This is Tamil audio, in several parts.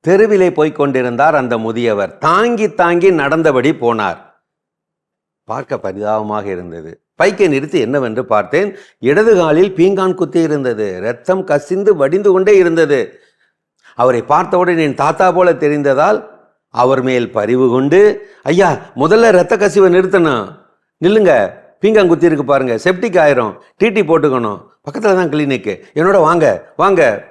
தெருவிலே போய்க் கொண்டிருந்தார் அந்த முதியவர். தாங்கி தாங்கி நடந்தபடி போனார். பார்க்க பரிதாபமாக இருந்தது. பைக்கை நிறுத்தி என்னவென்று பார்த்தேன். இடது காலில் பீங்கான் குத்தி இருந்தது. ரத்தம் கசிந்து வடிந்து கொண்டே இருந்தது. அவரை பார்த்தவுடன் என் தாத்தா போல தெரிந்ததால் அவர் மேல் பரிவு கொண்டு ஐயா முதல்ல ரத்த கசிவை நிறுத்தணும் நில்லுங்க. பீங்கான் குத்தி இருக்கு பாருங்க. செப்டிக் ஆயிரும். டிடி போட்டுக்கணும். பக்கத்தில் தான் கிளினிக்கு என்னோட வாங்க வாங்க.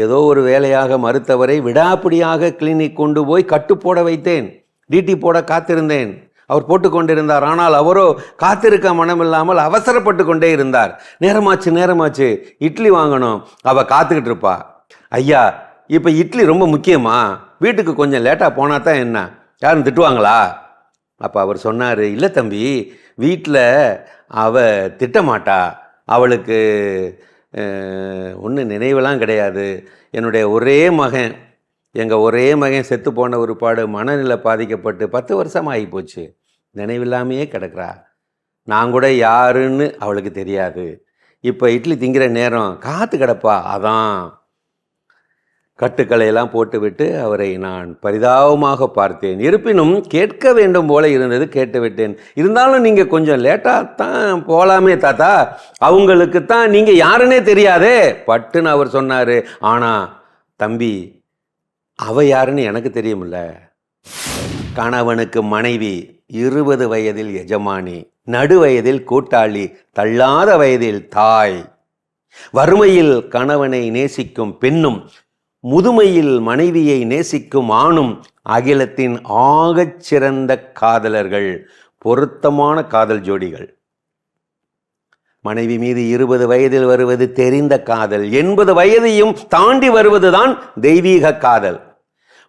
ஏதோ ஒரு வேலையாக மறுத்தவரை விடாப்பிடியாக கிளினிக் கொண்டு போய் கட்டுப்போட வைத்தேன். டிடி போட காத்திருந்தேன். அவர் போட்டுக்கொண்டிருந்தார் ஆனால் அவரோ காத்திருக்க மனமில்லாமல் அவசரப்பட்டு கொண்டே இருந்தார். நேரமாச்சு நேரமாச்சு. இட்லி வாங்கணும். அவள் காத்துக்கிட்டு இருப்பா. ஐயா இப்போ இட்லி ரொம்ப முக்கியமா? வீட்டுக்கு கொஞ்சம் லேட்டாக போனா தான் என்ன? யாரும் திட்டுவாங்களா? அப்போ அவர் சொன்னார் இல்லை தம்பி வீட்டில் அவ திட்டமாட்டா. அவளுக்கு ஒன்றும் நினைவெல்லாம் கிடையாது. என்னுடைய ஒரே மகன் எங்கள் ஒரே மகன் செத்து போன ஒரு பாடு மனநிலை பாதிக்கப்பட்டு பத்து வருஷம் ஆகி போச்சு. நினைவில்லாமையே கிடக்குறா. நான் கூட யாருன்னு அவளுக்கு தெரியாது. இப்போ இட்லி திங்கிற நேரம் காற்று கிடப்பா அதான். கட்டுக்களையெல்லாம் போட்டுவிட்டு அவரை நான் பரிதாபமாக பார்த்தேன். இருப்பினும் கேட்க வேண்டும் போல இருந்தது கேட்டுவிட்டேன். இருந்தாலும் நீங்கள் கொஞ்சம் லேட்டாக தான் போகலாமே தாத்தா. அவங்களுக்கு தான் நீங்கள் யாருன்னே தெரியாதே பட்டுன்னு அவர் சொன்னார். ஆனால் தம்பி அவ யாருன்னு எனக்கு தெரியுமில்ல. கணவனுக்கு மனைவி இருபது வயதில் எஜமானி நடு வயதில் கூட்டாளி தள்ளாத வயதில் தாய். வறுமையில் கணவனை நேசிக்கும் பெண்ணும் முதுமையில் மனைவியை நேசிக்கும் ஆணும் அகிலத்தின் ஆகச் சிறந்த காதலர்கள் பொருத்தமான காதல் ஜோடிகள். மனைவி மீது இருபது வயதில் வருவது தெரிந்த காதல் எண்பது வயதையும் தாண்டி வருவதுதான் தெய்வீக காதல்.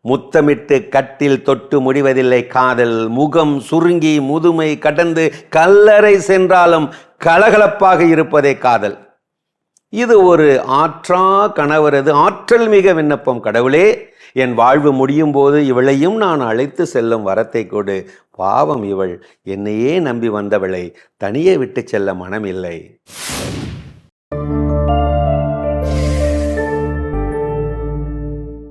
முத்தமிட்டு கட்டில் தொட்டு முடிவதில்லை காதல் முகம் சுருங்கி முதுமை கடந்து கல்லறை சென்றாலும் கலகலப்பாக இருப்பதே காதல். இது ஒரு ஆற்றா கணவரது ஆற்றல் மிக விண்ணப்பம். கடவுளே என் வாழ்வு முடியும் போது இவளையும் நான் அழைத்து செல்லும் வரத்தை கொடு. பாவம் இவள். என்னையே நம்பி வந்தவளை தனியே விட்டு செல்ல மனமில்லை.